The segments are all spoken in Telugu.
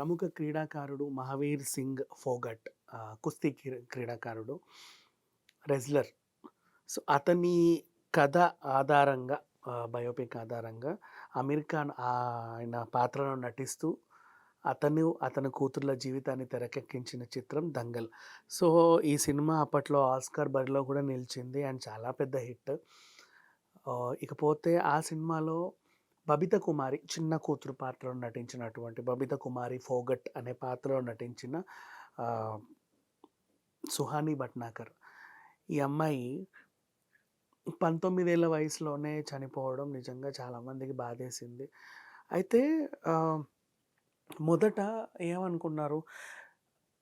ప్రముఖ క్రీడాకారుడు మహావీర్ సింగ్ ఫోగట్ కుస్తీ క్రీడాకారుడు. రెజ్లర్. సో, అతని కథ ఆధారంగా బయోపిక్ ఆధారంగా అమీర్ ఖాన్ ఆయన పాత్రలో నటిస్తూ అతను, అతని కూతుర్ల జీవితాన్ని తెరకెక్కించిన చిత్రం 'దంగల్'. సో, ఈ సినిమా అప్పట్లో ఆస్కార్ బరిలో కూడా నిలిచింది. అండ్ చాలా పెద్ద హిట్. ఇకపోతే ఆ సినిమాలో బబిత కుమారి చిన్న కూతురు పాత్రలో నటించినటువంటి బబిత కుమారి ఫోగట్ అనే పాత్రలో నటించిన సుహాని భట్నాకర్. ఈ అమ్మాయి 19 వయసులోనే చనిపోవడం నిజంగా చాలామందికి బాధేసింది. అయితే మొదట ఏమనుకున్నారు,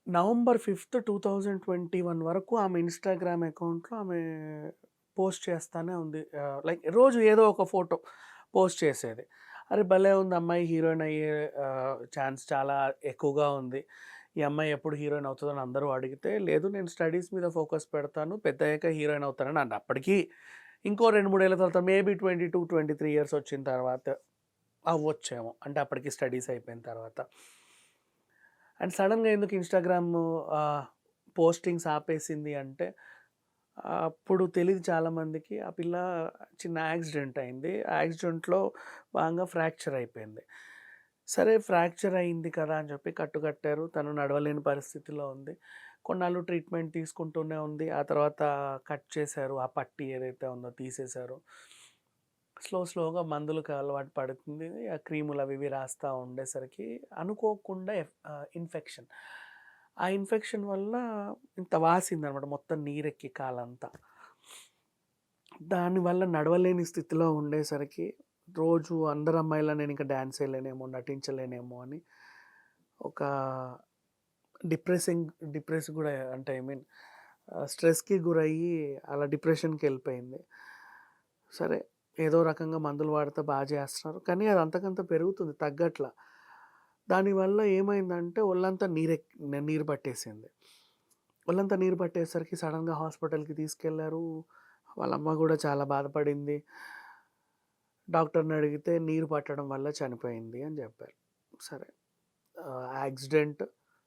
నవంబర్ 5, 2021 వరకు ఆమె ఇన్‌స్టాగ్రామ్ అకౌంట్‌లో ఆమె పోస్ట్ చేస్తానే ఉంది. లైక్ రోజు ఏదో ఒక ఫోటో పోస్ట్ చేసేది. అరే! భలే ఉంది అమ్మాయి హీరోయిన్ అయ్యే ఛాన్స్ చాలా ఎక్కువగా ఉంది. ఈ అమ్మాయి ఎప్పుడు హీరోయిన్ అవుతుందని అందరూ అడిగితే, లేదు నేను స్టడీస్ మీద ఫోకస్ పెడతాను. పెద్దయ్యాక హీరోయిన్ అవుతానని అండ్ అప్పటికి ఇంకో రెండు మూడేళ్ళ తర్వాత మేబీ 22, 23 ఇయర్స్ వచ్చిన తర్వాత అవ్వొచ్చేమో. అంటే అప్పటికి స్టడీస్ అయిపోయిన తర్వాత. అండ్ సడన్గా ఎందుకు ఇన్‌స్టాగ్రామ్ పోస్టింగ్స్ ఆపేసింది అంటే, అప్పుడు తెలియదు చాలామందికి ఆ పిల్ల చిన్న యాక్సిడెంట్ అయింది. యాక్సిడెంట్‌లో బాగా ఫ్రాక్చర్ అయిపోయింది. సరే ఫ్రాక్చర్ అయింది కదా అని చెప్పి కట్టుకట్టారు. తను నడవలేని పరిస్థితిలో ఉంది. కొన్నాళ్ళు ట్రీట్మెంట్ తీసుకుంటూనే ఉంది. ఆ తర్వాత కట్ చేశారు. ఆ పట్టి ఏదైతే ఉందో తీసేశారు. స్లో స్లోగా మందులకు అలవాటు పడుతుంది. ఆ క్రీములు అవి ఇవి రాస్తా ఉండేసరికి అనుకోకుండా ఇన్ఫెక్షన్. ఆ ఇన్ఫెక్షన్ వల్ల ఇంత వాసిందనమాట మొత్తం నీరెక్కి కాలంతా. దానివల్ల నడవలేని స్థితిలో ఉండేసరికి రోజు అందరు అమ్మాయిలా నేను ఇంకా డ్యాన్స్ వేయలేనేమో నటించలేనేమో అని ఒక డిప్రెసింగ్ డిప్రెస్ కూడా అంటే ఐ మీన్ స్ట్రెస్‌కి గురయ్యి అలా డిప్రెషన్కి వెళ్ళిపోయింది సరే ఏదో రకంగా మందులు వాడితే బాగా చేస్తున్నారు. కానీ అది అంతకంత పెరుగుతుంది తగ్గట్ల. దానివల్ల ఏమైందంటే ఒళ్ళంతా నీరెక్ నీరు పట్టేసింది. ఒళ్ళంతా నీరు పట్టేసరికి సడన్గా హాస్పిటల్‌కి తీసుకెళ్ళారు. వాళ్ళ అమ్మ కూడా చాలా బాధపడింది. డాక్టర్‌ని అడిగితే నీరు పట్టడం వల్ల చనిపోయింది అని చెప్పారు. సరే యాక్సిడెంట్,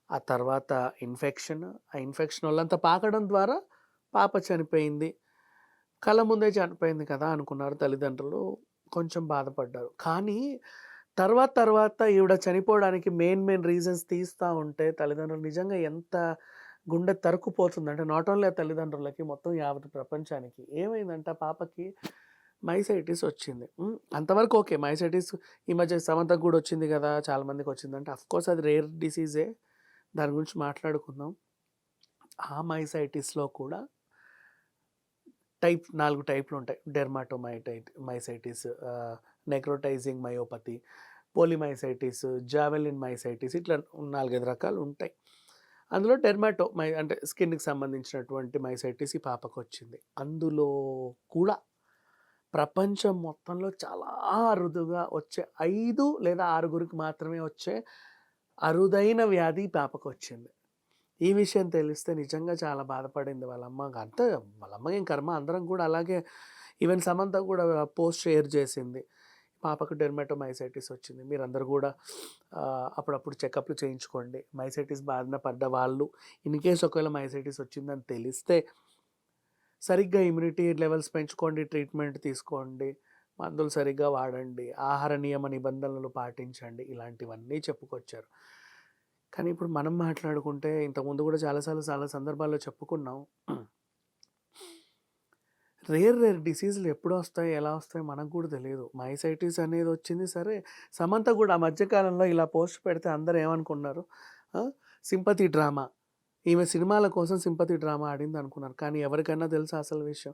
ఆ తర్వాత ఇన్ఫెక్షన్, ఆ ఇన్ఫెక్షన్ వాళ్ళంతా పాకడం ద్వారా పాప చనిపోయింది. కళ్ళ ముందే చనిపోయింది కదా అనుకున్నారు తల్లిదండ్రులు. కొంచెం బాధపడ్డారు. కానీ తర్వాత తర్వాత ఈవిడ చనిపోవడానికి మెయిన్ మెయిన్ రీజన్స్ తీస్తూ ఉంటే తల్లిదండ్రులు నిజంగా ఎంత గుండె తరుకుపోతుందంటే నాట్ ఓన్లీ ఆ తల్లిదండ్రులకి మొత్తం యావత్ ప్రపంచానికి. ఏమైందంటే పాపకి మైసైటిస్ వచ్చింది. అంతవరకు ఓకే. మైసైటిస్ ఈ మధ్య సమంతకు కూడా వచ్చింది కదా! చాలా మందికి వచ్చిందంటే ఆఫ్‌కోర్స్ అది రేర్ డిసీజే. దాని గురించి మాట్లాడుకుందాం. ఆ మైసైటిస్‌లో కూడా టైప్ నాలుగు టైప్లు ఉంటాయి డెర్మాటోమైటైట్ myositis, uh, necrotizing myopathy, polymyositis, జావెలిన్ మైసైటిస్ ఇట్లా 4, 5 రకాలు ఉంటాయి. అందులో టెర్మాటో మై అంటే స్కిన్‌కి సంబంధించినటువంటి మైసైటిస్ ఈ పాపకొచ్చింది. అందులో కూడా ప్రపంచం మొత్తంలో చాలా అరుదుగా వచ్చే ఐదు లేదా ఆరుగురికి మాత్రమే వచ్చే అరుదైన వ్యాధి పాపకు వచ్చింది ఈ విషయం తెలిస్తే నిజంగా చాలా బాధపడింది వాళ్ళ అమ్మ. అంతే వాళ్ళ ఏం కర్మ అందరం కూడా అలాగే ఈవెన్ సమంత కూడా పోస్ట్ షేర్ చేసింది. పాపకు డెర్మాటోమైసైటిస్ వచ్చింది. మీరందరూ కూడా అప్పుడప్పుడు చెకప్‌లు చేయించుకోండి. మైసైటిస్ బారిన పడ్డ వాళ్ళు ఇన్ కేస్ ఒకవేళ మైసైటిస్ వచ్చిందని తెలిస్తే సరిగ్గా ఇమ్యూనిటీ లెవెల్స్ పెంచుకోండి. ట్రీట్మెంట్ తీసుకోండి. మందులు సరిగ్గా వాడండి. ఆహార నియమ నిబంధనలు పాటించండి. ఇలాంటివన్నీ చెప్పుకొచ్చారు. కానీ ఇప్పుడు మనం మాట్లాడుకుంటే ఇంతకుముందు కూడా చాలా సార్లు చాలా సందర్భాల్లో చెప్పుకున్నాం. రేర్ రేర్ డిసీజులు ఎప్పుడొస్తాయి, ఎలా వస్తాయో మనకు కూడా తెలియదు మైసైటిస్ అనేది వచ్చింది సరే, సమంత కూడా ఆ మధ్యకాలంలో ఇలా పోస్ట్ పెడితే అందరూ ఏమనుకున్నారు, సింపతి డ్రామా. ఈమె సినిమాల కోసం సింపతి డ్రామా ఆడింది అనుకున్నారు. కానీ ఎవరికైనా తెలుసా అసలు విషయం?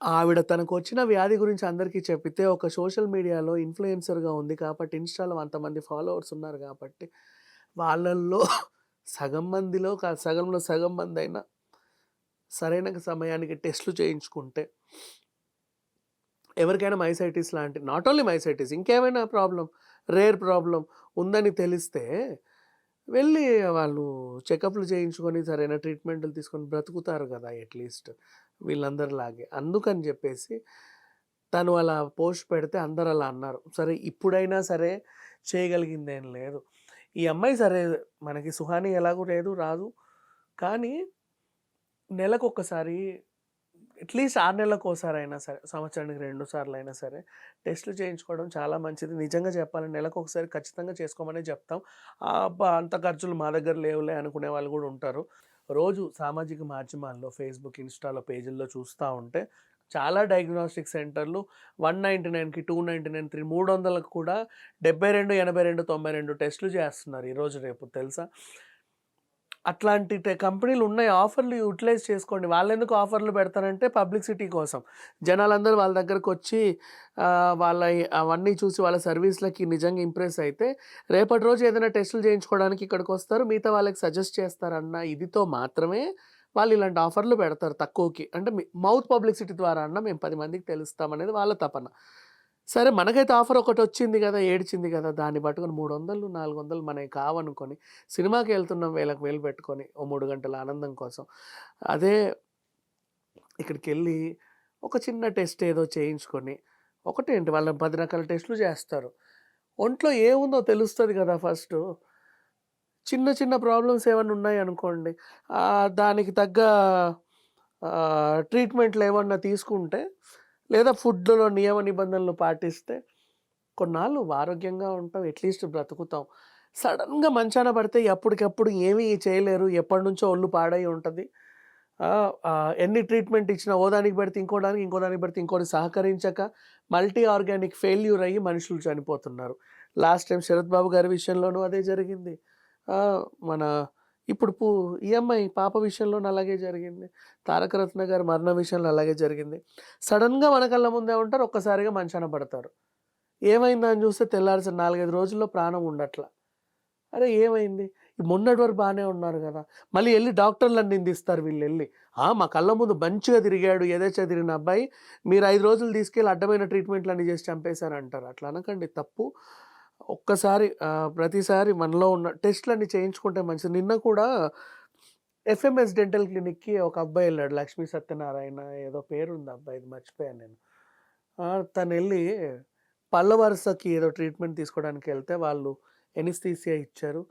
ఆవిడ తనకు వచ్చిన వ్యాధి గురించి అందరికీ చెప్పితే ఒక సోషల్ మీడియాలో ఇన్‌ఫ్లుయెన్సర్‌గా ఉంది కాబట్టి ఇన్‌స్టాలో అంతమంది ఫాలోవర్స్ ఉన్నారు కాబట్టి వాళ్ళల్లో సగం మందిలో సగంలో సగం మందైనా సరైన సమయానికి టెస్ట్‌లు చేయించుకుంటే ఎవరికైనా మైసైటిస్ లాంటి నాట్ ఓన్లీ మైసైటిస్ ఇంకేమైనా ప్రాబ్లం రేర్ ప్రాబ్లం ఉందని తెలిస్తే వెళ్ళి వాళ్ళు చెకప్‌లు చేయించుకొని సరైన ట్రీట్మెంట్లు తీసుకొని బ్రతుకుతారు కదా! అట్‌లీస్ట్ వీళ్ళందరిలాగే. అందుకని చెప్పేసి తను అలా పోస్ట్ పెడితే అందరు అలా అన్నారు. సరే ఇప్పుడైనా సరే చేయగలిగిందేం లేదు. ఈ అమ్మాయి సరే మనకి సుహాని ఎలాగో లేదు రాదు కానీ నెలకొకసారి అట్లీస్ట్ ఆరు నెలలకు ఒకసారి అయినా సరే సంవత్సరానికి రెండు సార్లు అయినా సరే టెస్టులు చేయించుకోవడం చాలా మంచిది. నిజంగా చెప్పాలంటే నెలకు ఒకసారి ఖచ్చితంగా చేసుకోమని చెప్తాం. అబ్బా అంత ఖర్చులు మా దగ్గర లేవులే అనుకునే వాళ్ళు కూడా ఉంటారు. రోజు సామాజిక మాధ్యమాల్లో ఫేస్బుక్ ఇన్స్టాలో పేజీల్లో చూస్తూ ఉంటే చాలా డయాగ్నోస్టిక్ సెంటర్లు వన్ నైంటీ నైన్కి టూ నైంటీ నైన్ త్రీ మూడు వందలకు కూడా డెబ్బై రెండు ఎనభై రెండు తొంభై రెండు టెస్టులు చేస్తున్నారు ఈరోజు రేపు తెలుసా? అట్లాంటి కంపెనీలు ఉన్నాయి. ఆఫర్లు యూటిలైజ్ చేసుకోండి. వాళ్ళు ఎందుకు ఆఫర్లు పెడతారంటే పబ్లిసిటీ కోసం. జనాలందరూ వాళ్ళ దగ్గరకు వచ్చి వాళ్ళ అవన్నీ చూసి వాళ్ళ సర్వీస్లకి నిజంగా ఇంప్రెస్ అయితే రేపటి రోజు ఏదైనా టెస్టులు చేయించుకోవడానికి ఇక్కడికి వస్తారు. మిగతా వాళ్ళకి సజెస్ట్ చేస్తారన్న ఇదితో మాత్రమే వాళ్ళు ఇలాంటి ఆఫర్లు పెడతారు తక్కువకి. అంటే మౌత్ పబ్లిసిటీ ద్వారా అన్న మేము పది మందికి తెలుస్తామనేది వాళ్ళ తపన. సరే మనకైతే ఆఫర్ ఒకటి వచ్చింది కదా ఏడ్చింది కదా దాన్ని పట్టుకొని మూడు వందలు నాలుగు వందలు మనకి కావనుకొని సినిమాకి వెళ్తున్నాం వేలకు వేలు పెట్టుకొని ఓ మూడు గంటల ఆనందం కోసం. అదే ఇక్కడికి వెళ్ళి ఒక చిన్న టెస్ట్ ఏదో చేయించుకొని ఒకటేంటి వాళ్ళని పది రకాల టెస్టులు చేస్తారు. ఒంట్లో ఏముందో తెలుస్తుంది కదా ఫస్ట్. చిన్న చిన్న ప్రాబ్లమ్స్ ఏమైనా ఉన్నాయి అనుకోండి దానికి తగ్గ ట్రీట్మెంట్లు ఏమన్నా తీసుకుంటే లేదా ఫుడ్లో నియమ నిబంధనలు పాటిస్తే కొన్నాళ్ళు ఆరోగ్యంగా ఉంటాం అట్లీస్ట్ బ్రతుకుతాం. సడన్గా మంచాన పడితే ఎప్పటికప్పుడు ఏమీ చేయలేరు. ఎప్పటి నుంచో ఒళ్ళు పాడై ఉంటుంది. ఎన్ని ట్రీట్మెంట్ ఇచ్చినా ఓ పెడితే ఇంకోదానికి ఇంకోదానికి పెడితే ఇంకోటి సహకరించక మల్టీ ఆర్గానిక్ ఫెయిల్యూర్ అయ్యి మనుషులు చనిపోతున్నారు. లాస్ట్ టైం శరత్ బాబు గారి విషయంలోనూ అదే జరిగింది. మన ఇప్పుడు పూ ఈఎంఐ పాప విషయంలో అలాగే జరిగింది. తారకరత్న గారి మరణ విషయంలో అలాగే జరిగింది. సడన్గా మన కళ్ళ ముందే ఉంటారు ఒక్కసారిగా మంచాన పడతారు ఏమైందని చూస్తే తెల్లారిసిన నాలుగైదు రోజుల్లో ప్రాణం ఉండట్ల. అరే ఏమైంది? మొన్నటి వరకు బాగానే ఉన్నారు కదా. మళ్ళీ వెళ్ళి డాక్టర్లను నిందిస్తారు వీళ్ళు వెళ్ళి "ఆ, మా కళ్ళ ముందు మంచిగా తిరిగాడు ఏదైతే తిరిగిన అబ్బాయి మీరు ఐదు రోజులు తీసుకెళ్ళి అడ్డమైన ట్రీట్మెంట్లు అన్ని చేసి చంపేశారు అంటారు అట్లా అనకండి తప్పు. ఒక్కసారి ప్రతిసారి మనలో ఉన్న టెస్ట్లన్నీ చేయించుకుంటే మంచిది. నిన్న కూడా ఎఫ్ఎంఎస్ డెంటల్ క్లినిక్కి ఒక అబ్బాయి వెళ్ళాడు లక్ష్మీ సత్యనారాయణ ఏదో పేరు ఉంది అబ్బాయిది మర్చిపోయాను నేను. తను వెళ్ళి పళ్ళ వరుసకి ఏదో ట్రీట్మెంట్ తీసుకోవడానికి వెళ్తే వాళ్ళు ఎనిస్థీసియా ఇచ్చారు.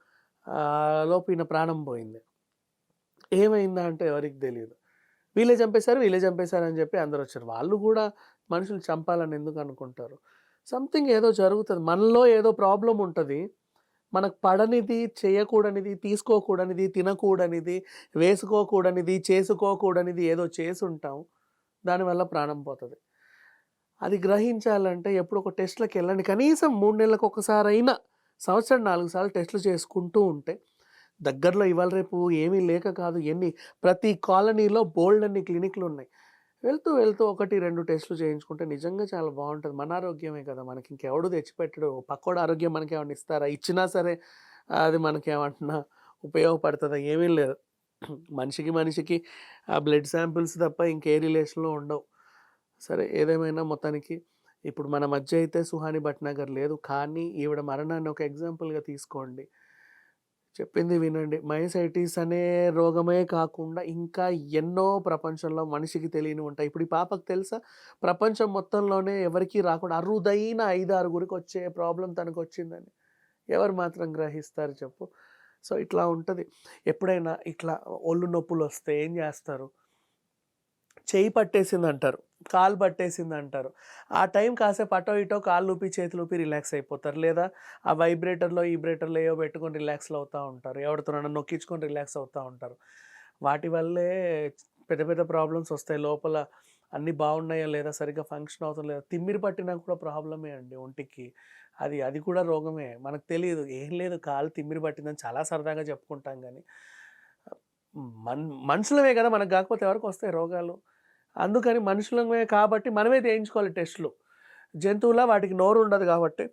లోపిన లోపు ఈయన ప్రాణం పోయింది. ఏమైందా అంటే ఎవరికి తెలియదు వీళ్ళే చంపేశారు వీళ్ళే చంపేశారు అని చెప్పి అందరు వచ్చారు వాళ్ళు కూడా మనుషులు చంపాలని ఎందుకు అనుకుంటారు? సంథింగ్ ఏదో జరుగుతుంది. మనలో ఏదో ప్రాబ్లం ఉంటుంది. మనకు పడనిది చేయకూడనిది తీసుకోకూడనిది తినకూడనిది వేసుకోకూడనిది చేసుకోకూడనిది ఏదో చేసి ఉంటాం దానివల్ల ప్రాణం పోతుంది. అది గ్రహించాలంటే ఎప్పుడు ఒక టెస్ట్లకు వెళ్ళండి. కనీసం మూడు నెలలకు ఒకసారి అయినా సంవత్సరం నాలుగు సార్లు టెస్టులు చేసుకుంటూ ఉంటే దగ్గరలో ఇవాళ రేపు ఏమీ లేక కాదు ఎన్ని ప్రతి కాలనీలో బోల్డ్ అన్ని క్లినిక్లు ఉన్నాయి వెళ్తూ వెళ్తూ ఒకటి రెండు టెస్టులు చేయించుకుంటే నిజంగా చాలా బాగుంటుంది. మన ఆరోగ్యమే కదా మనకి. ఇంకెవడు తెచ్చిపెట్టడు. పక్కోడు ఆరోగ్యం మనకి ఏమైనా ఇస్తారా? ఇచ్చినా సరే అది మనకి ఏమంటున్నా ఉపయోగపడుతుందా? ఏమీ లేదు. మనిషికి మనిషికి ఆ బ్లడ్ శాంపిల్స్ తప్ప ఇంకే రిలేషన్లో ఉండవు. సరే ఏదేమైనా మొత్తానికి ఇప్పుడు మన మధ్య అయితే సుహాని భట్నగర్ లేదు. కానీ ఈవిడ మరణాన్ని ఒక ఎగ్జాంపుల్గా తీసుకోండి. చెప్పింది వినండి. మైసైటిస్ అనే రోగమే కాకుండా ఇంకా ఎన్నో ప్రపంచంలో మనిషికి తెలియని ఉంటాయి. ఇప్పుడు ఈ పాపకు తెలుసా? ప్రపంచం మొత్తంలోనే ఎవరికి రాకుండా అరుదైన ఐదు ఆరుగురికి వచ్చే ప్రాబ్లం తనకు వచ్చిందని ఎవరు మాత్రం గ్రహిస్తారు చెప్పు? సో ఇట్లా ఉంటుంది. ఎప్పుడైనా ఇట్లా ఒళ్ళు నొప్పులు వస్తే ఏం చేస్తారు? చేయి పట్టేసింది అంటారు కాలు పట్టేసింది అంటారు ఆ టైం కాసేపు అటో ఇటో కాళ్ళు ఊపి చేతులు ఊపి రిలాక్స్ అయిపోతారు. లేదా ఆ వైబ్రేటర్లో ఈబ్రేటర్లో ఏవో పెట్టుకొని రిలాక్స్లో అవుతూ ఉంటారు. ఎవరితోనైనా నొక్కించుకొని రిలాక్స్ అవుతూ ఉంటారు. వాటి వల్లే పెద్ద పెద్ద ప్రాబ్లమ్స్ వస్తాయి. లోపల అన్నీ బాగున్నాయా లేదా సరిగ్గా ఫంక్షన్ అవుతుంది లేదా తిమ్మిరి పట్టినా కూడా ప్రాబ్లమే అండి ఒంటికి. అది అది కూడా రోగమే. మనకు తెలియదు. ఏం లేదు కాలు తిమ్మిరి పట్టిందని చాలా సరదాగా చెప్పుకుంటాం కానీ మన్ మనుషులమే కదా మనకు కాకపోతే ఎవరికి వస్తాయి రోగాలు? అందుకని మనుషులమే కాబట్టి మనమే చేయించుకోవాలి టెస్టులు. జంతువుల వాటికి నోరు ఉండదు కాబట్టి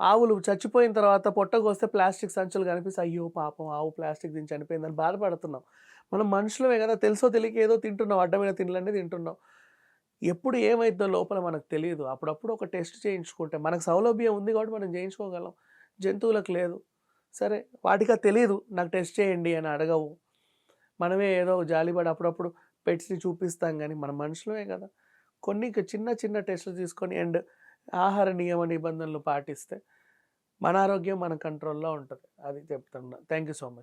ఆవులు చచ్చిపోయిన తర్వాత పొట్టకు వస్తే ప్లాస్టిక్ సంచులు కనిపిస్తే అయ్యో పాపం ఆవు ప్లాస్టిక్ దీని చనిపోయిందని బాధపడుతున్నాం. మనం మనుషులమే కదా తెలుసో తెలియక ఏదో తింటున్నాం అడ్డమైన తిండ్లన్నీ తింటున్నాం. ఎప్పుడు ఏమైందో లోపల మనకు తెలియదు. అప్పుడప్పుడు ఒక టెస్ట్ చేయించుకుంటే మనకు సౌలభ్యం ఉంది కాబట్టి మనం చేయించుకోగలం. జంతువులకు లేదు. సరే వాటికి తెలియదు నాకు టెస్ట్ చేయండి అని అడగవు. మనమే ఏదో జాలిపడి అప్పుడప్పుడు పెట్స్ని చూపిస్తాం కానీ మన మనుషులమే కదా కొన్ని చిన్న చిన్న టెస్టులు తీసుకొని అండ్ ఆహార నియమ నిబంధనలు పాటిస్తే మన ఆరోగ్యం మన కంట్రోల్‌లో ఉంటుంది అది చెప్తున్నా. Thank you so much.